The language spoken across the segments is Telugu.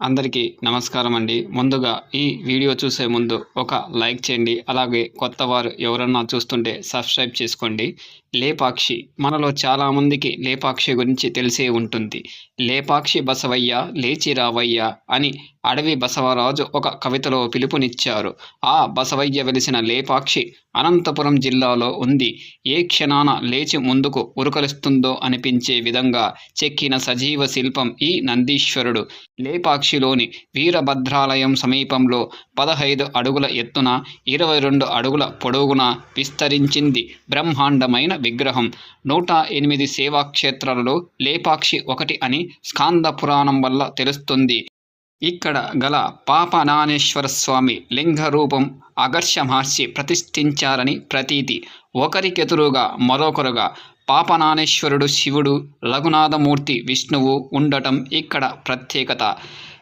అందరికీ నమస్కారం అండి ముందుగా ఈ వీడియో చూసే ముందు ఒక లైక్ చేయండి. అలాగే కొత్త వారు ఎవరన్నా చూస్తుంటే సబ్స్క్రైబ్ చేసుకోండి. లేపాక్షి మనలో చాలామందికి లేపాక్షి గురించి తెలిసే ఉంటుంది. లేపాక్షి బసవయ్య లేచి రావయ్య అని అడవి బసవరాజు ఒక కవితలో పిలుపునిచ్చారు. ఆ బసవయ్య వెలిసిన లేపాక్షి అనంతపురం జిల్లాలో ఉంది. ఏ క్షణాన లేచి ముందుకు ఉరుకలిస్తుందో అనిపించే విధంగా చెక్కిన సజీవ శిల్పం ఈ నందీశ్వరుడు. లేపాక్షిలోని వీరభద్రాలయం సమీపంలో పదహైదు అడుగుల ఎత్తున ఇరవై రెండు అడుగుల పొడవున విస్తరించింది బ్రహ్మాండమైన విగ్రహం. నూట ఎనిమిది సేవాక్షేత్రాలలో లేపాక్షి ఒకటి అని స్కాంద పురాణం వల్ల తెలుస్తుంది. ఇక్కడ గల పాపనానేశ్వర స్వామి లింగ రూపం అగర్ష మహర్షి ప్రతిష్ఠించారని ప్రతీతి. ఒకరికెదురుగా మరొకరుగా పాపనానేశ్వరుడు శివుడు రఘునాథమూర్తి విష్ణువు ఉండటం ఇక్కడ ప్రత్యేకత.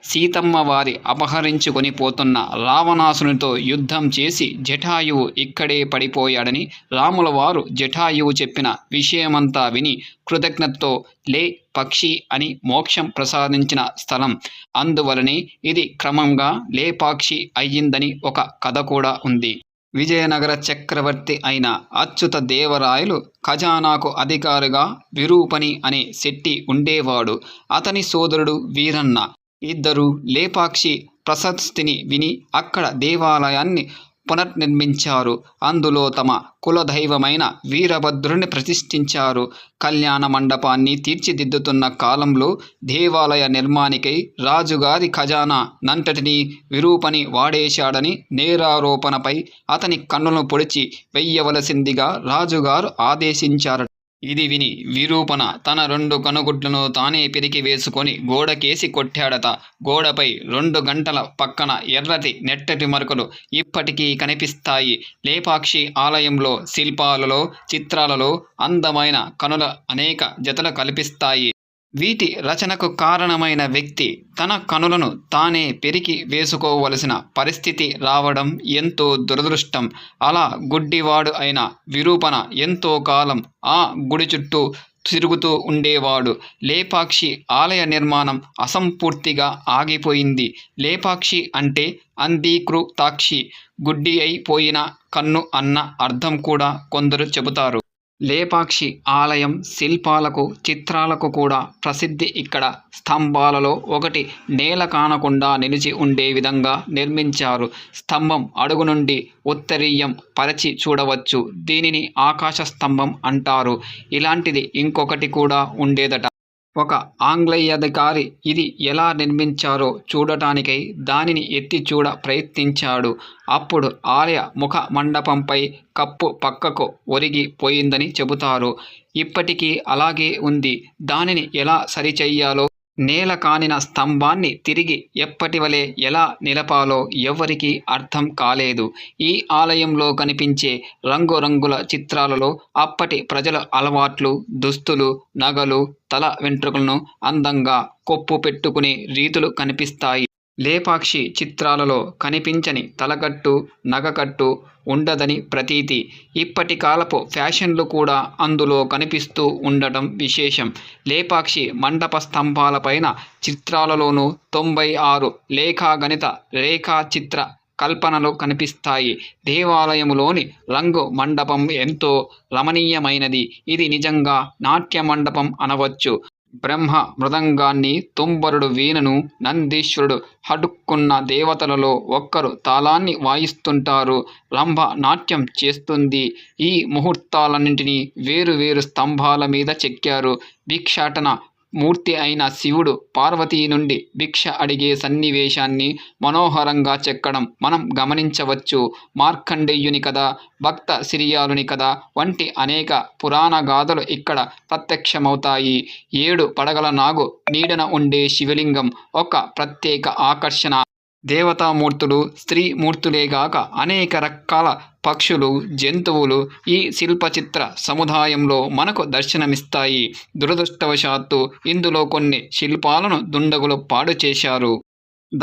సీతమ్మ వారి అపహరించుకొని పోతున్న రావణాసునితో యుద్ధం చేసి జటాయువు ఇక్కడే పడిపోయాడని రాముల వారు జటాయువు చెప్పిన విషయమంతా విని కృతజ్ఞతతో లే పక్షి అని మోక్షం ప్రసాదించిన స్థలం. అందువలనే ఇది క్రమంగా లేపాక్షి అయ్యిందని ఒక కథ కూడా ఉంది. విజయనగర చక్రవర్తి అయిన అచ్యుత దేవరాయలు ఖజానాకు అధికారిగా విరూపని అనే శెట్టి ఉండేవాడు. అతని సోదరుడు వీరన్న. ఇద్దరు లేపాక్షి ప్రశస్తిని విని అక్కడ దేవాలయాన్ని పునర్నిర్మించారు. అందులో తమ కులదైవమైన వీరభద్రుని ప్రతిష్ఠించారు. కళ్యాణ మండపాన్ని తీర్చిదిద్దుతున్న కాలంలో దేవాలయ నిర్మాణికై రాజుగారి ఖజానా నంతటిని విరూపని వాడేశాడని నేరారోపణపై అతని కన్నులను పొడిచి వెయ్యవలసిందిగా రాజుగారు ఆదేశించారు ఇది విని విరూపణ తన రెండు కనుగుడ్లను తానే పిరికి వేసుకొని గోడకేసి కొట్టాడట. గోడపై రెండు గంటల పక్కన ఎర్రటి నెట్టటి మరకలు ఇప్పటికీ కనిపిస్తాయి. లేపాక్షి ఆలయంలో శిల్పాలలో చిత్రాలలో అందమైన కనుల అనేక జతలు కల్పిస్తాయి. వీటి రచనకు కారణమైన వ్యక్తి తన కనులను తానే పెరికి వేసుకోవలసిన పరిస్థితి రావడం ఎంతో దురదృష్టం. అలా గుడ్డివాడు అయిన విరూపణ ఎంతో కాలం ఆ గుడి చుట్టూ తిరుగుతూ ఉండేవాడు. లేపాక్షి ఆలయ నిర్మాణం అసంపూర్తిగా ఆగిపోయింది. లేపాక్షి అంటే అంధీకృతాక్షి. గుడ్డి అయిపోయిన కన్ను అన్న అర్థం కూడా కొందరు చెబుతారు. లేపాక్షి ఆలయం శిల్పాలకు చిత్రాలకు కూడా ప్రసిద్ధి ఇక్కడ. స్తంభాలలో ఒకటి నేల కానకుండా నిలిచి ఉండే విధంగా నిర్మించారు. స్తంభం అడుగు నుండి ఉత్తరీయం పరచి చూడవచ్చు. దీనిని ఆకాశ స్తంభం అంటారు. ఇలాంటిది ఇంకొకటి కూడా ఉండేదట. ఒక ఆంగ్లేయాధికారి ఇది ఎలా నిర్మించారో చూడటానికై దానిని ఎత్తి చూడ ప్రయత్నించాడు. అప్పుడు ఆలయ ముఖ మండపంపై కప్పు పక్కకు ఒరిగి పోయిందని చెబుతారు. ఇప్పటికీ అలాగే ఉంది. దానిని ఎలా సరిచెయ్యాలో నేల కానిన స్తంభాన్ని తిరిగి ఎప్పటివలే ఎలా నిలపాలో ఎవరికీ అర్థం కాలేదు. ఈ ఆలయంలో కనిపించే రంగురంగుల చిత్రాలలో అప్పటి ప్రజల అలవాట్లు దుస్తులు నగలు తల వెంట్రుకలను అందంగా కొప్పు పెట్టుకునే రీతులు కనిపిస్తాయి. లేపాక్షి చిత్రాలలో కనిపించని తలకట్టు నగకట్టు ఉండదని ప్రతీతి. ఇప్పటి కాలపు ఫ్యాషన్లు కూడా అందులో కనిపిస్తూ ఉండటం విశేషం. లేపాక్షి మండప స్తంభాలపైన చిత్రాలలోనూ తొంభై ఆరు లేఖాగణిత రేఖాచిత్ర కల్పనలు కనిపిస్తాయి. దేవాలయములోని రంగు మండపం ఎంతో రమణీయమైనది. ఇది నిజంగా నాట్య మండపం అనవచ్చు. బ్రహ్మ మృదంగాన్ని తుంబరుడు వీణను నందీశ్వరుడు హడుక్కున్న దేవతలలో ఒక్కరు తాళాన్ని వాయిస్తుంటారు. రంభ నాట్యం చేస్తుంది. ఈ ముహూర్తాలన్నింటినీ వేరు వేరు స్తంభాల మీద చెక్కారు. భిక్షాటన మూర్తి అయిన శివుడు పార్వతీ నుండి భిక్ష అడిగే సన్నివేశాన్ని మనోహరంగా చెక్కడం మనం గమనించవచ్చు. మార్కండేయుని కథ భక్త సిరియాలుని కథ వంటి అనేక పురాణ గాథలు ఇక్కడ ప్రత్యక్షమవుతాయి. ఏడు పడగల నాగు నీడన ఉండే శివలింగం ఒక ప్రత్యేక ఆకర్షణ. దేవతామూర్తులు స్త్రీమూర్తులేగాక అనేక రకాల పక్షులు జంతువులు ఈ శిల్పచిత్ర సముదాయంలో మనకు దర్శనమిస్తాయి. దురదృష్టవశాత్తు ఇందులో కొన్ని శిల్పాలను దుండగులు పాడు చేశారు.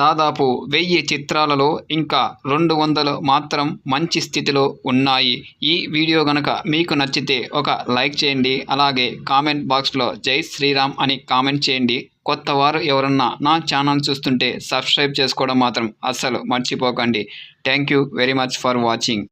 దాదాపు వెయ్యి చిత్రాలలో ఇంకా రెండు వందలు మాత్రం మంచి స్థితిలో ఉన్నాయి. ఈ వీడియో గనక మీకు నచ్చితే ఒక లైక్ చేయండి. అలాగే కామెంట్ బాక్స్లో జై శ్రీరామ్ అని కామెంట్ చేయండి. కొత్త వారు ఎవరన్నా నా ఛానల్ చూస్తుంటే సబ్స్క్రైబ్ చేసుకోవడం మాత్రం అస్సలు మర్చిపోకండి. Thank you very much for watching.